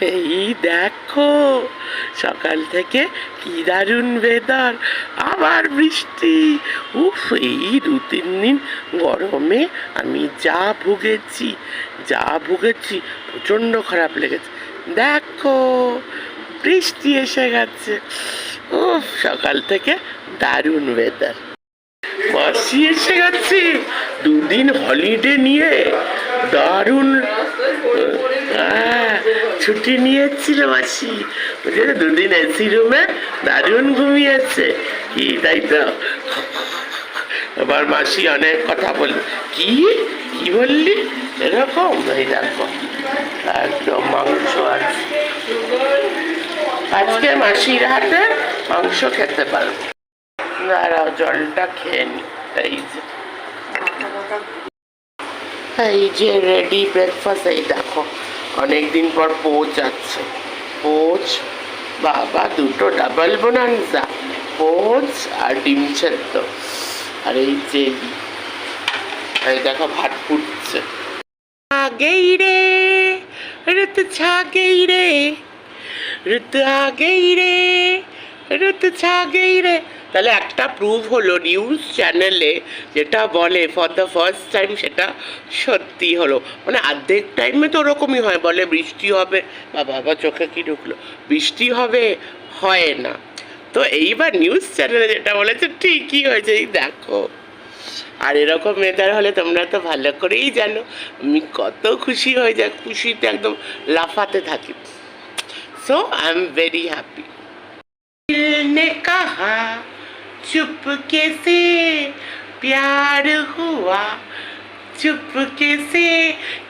এই দেখো, সকাল থেকে কি দারুণ বেদার আবার বৃষ্টি। উফ, এই দু তিন দিন গরমে আমি যা ভুগেছি যা ভুগেছি, প্রচণ্ড খারাপ লেগেছে। দেখো, বৃষ্টি এসে গেছে। উফ, সকাল থেকে দারুণ ওয়েদার মাসি এসে গেছে। দুদিন হলিডে নিয়ে দারুণ ছুটি নিয়েছিল মাসি। দুদিন এসি রুমে দারুণ ঘুমিয়েছে। কি, তাই তো? এবার মাসি অনেক কথা বলল, কি? কি বললি? এরকম? এই দেখো, একদম মাংস আছে। আজকে মাসির হাতে মাংস খেতে পারব। দাঁড়াও জলটা খেয়ে নি, এই যে। এই যে রেডি ব্রেকফাস্ট এই দেখো। অনেকদিন পর পোচ আছে। পোচ বাবা, দুটো ডাবল বোনান্সা পোচ আর ডিম সেদ্ধ। আর এই যে এই দেখো, ভাত ফুটছে। আগেই রে, রুত ছাগেই রে। রুত আগেই রে, রুত ছাগেই রে। তাহলে একটা প্রুভ হলো নিউজ চ্যানেলে যেটা বলে ফর দ্য ফার্স্ট টাইম সেটা সত্যি হলো মানে অর্ধেক টাইমে তো ওরকমই হয় বলে বৃষ্টি হবে বা বাবা চোখে কি ঢুকলো বৃষ্টি হবে হয় না তো এইবার নিউজ চ্যানেলে যেটা বলেছে ঠিকই হয়েছে এই দেখো আর এরকম ওয়েদার হলে তোমরা তো ভালো করেই জানো আমি কত খুশি হয়ে যাই খুশিতে একদম লাফাতে থাকি so I am very happy ने कहा चुपके से प्यार हुआ चुपके से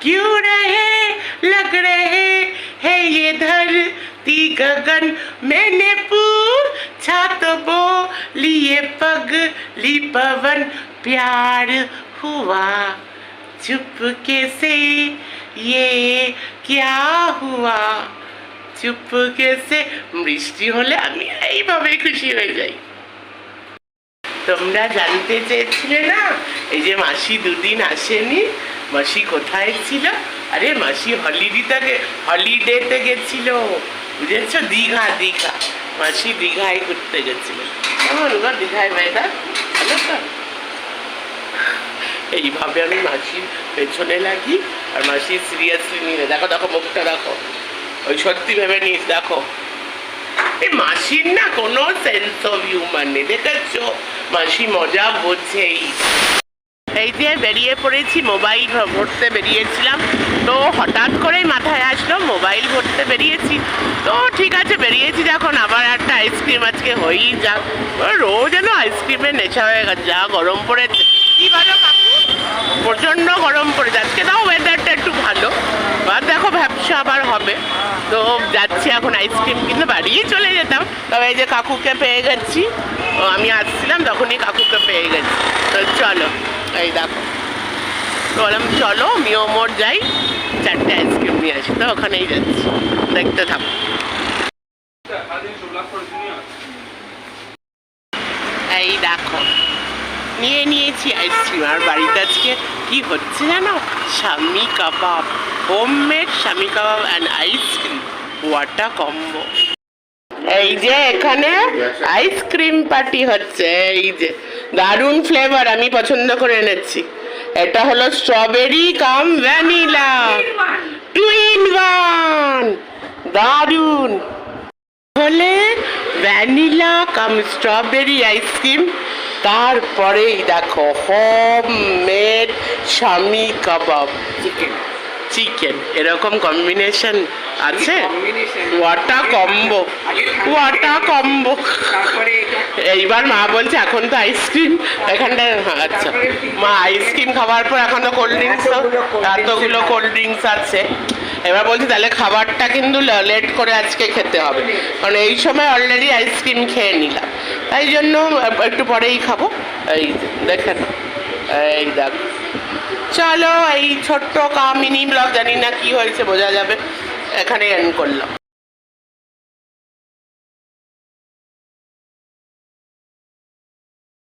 क्यों रहे लग रहे है ये धरती गगन मैंने पूछा तो बोलिए पगली पवन प्यार हुआ चुपके से ये क्या हुआ চুপকে সে বৃষ্টি হলে আমি এইভাবে খুশি হয়ে যাই তোমরা জানতে চেয়েছিলে না? এই যে মাসি দুদিন আসেনি, মাসি কোথায় ছিল? আরে মাসি হলিডেতে হলিডেতে গেছিল। বুঝেছ? দীঘা দীঘা। মাসি দীঘায় ঘুরতে গেছিল। কেমন গো দীঘায় বেড়া ভালো তো? এইভাবে আমি মাসির পেছনে লাগি আর মাসি সিরিয়াসলি নিয়ে দেখো দেখো, মুখটা দেখো। ওই সত্যি ভেবে নিস, দেখো। এই মাসির না কোনো সেন্স অফ হিউমার নেই, দেখেছ? মাসি মজা বোঝেই। এই যে বেরিয়ে পড়েছি মোবাইল ভরতে বেরিয়েছিলাম। তো হঠাৎ করেই মাথায় আসলো মোবাইল ভরতে বেরিয়েছি। তো ঠিক আছে, বেরিয়েছি যখন, আবার একটা আইসক্রিম আজকে হয়েই যাক। রোজ যেন আইসক্রিমের নেশা হয়ে গেছে, যা গরম পড়েছে। কি বলো কাকু? প্রচণ্ড গরম পড়েছে আজকে তাও ওয়েদারটা একটু ভালো আর দেখো ব্যবসা আবার হবে তো যাচ্ছি এখন আইসক্রিম কিনতে বাড়িয়ে চলে যেতাম। তবে এই যে কাকুকে পেয়ে গেছি। আমি আসছিলাম, তখনই কাকুকে পেয়ে গেছি। তো চলো, এই দেখো। বললাম, চলো মিওমোর যাই। চারটে আইসক্রিম নিয়ে আসি। তো ওখানেই যাচ্ছি। দেখতে থাকো। এই দেখো, নিয়ে নিয়েছি আইসক্রিম আর বাড়িতে আজকে কি হচ্ছে জানো? স্বামী কাবাব হোম মেড স্বামী কাবাব and ice cream what a combo. এই যে এখানে আইসক্রিম পার্টি হচ্ছে, এই যে দারুণ ফ্লেভার আমি পছন্দ করে এনেছি। এটা হলো strawberry cum vanilla two in one দারুণ। হলে ভ্যানিলা কাম স্ট্রবেরি আইসক্রিম তারপরেই দেখো হোম মেড স্বামী কাবাব চিকেন চিকেন এরকম কম্বিনেশন আছে? What a combo what a combo এইবার মা বলছে এখন তো আইসক্রিম এখানটা হ্যাঁ, আচ্ছা। মা আইসক্রিম খাওয়ার পর এখন তো কোল্ড ড্রিঙ্কস এতগুলো কোল্ড ড্রিঙ্কস আছে। এবার বলছি তাহলে খাবারটা কিন্তু লেট করে আজকে খেতে হবে। কারণ এই সময় অলরেডি আইসক্রিম খেয়ে নিলাম। তাই জন্য একটু পরেই খাব। এই দেখেন। এই দেখ। চলো এই ছোট্ট কামিনি ব্লগ জানি না কি হয়েছে বোঝা যাবে। এখানে এন্ড করলাম।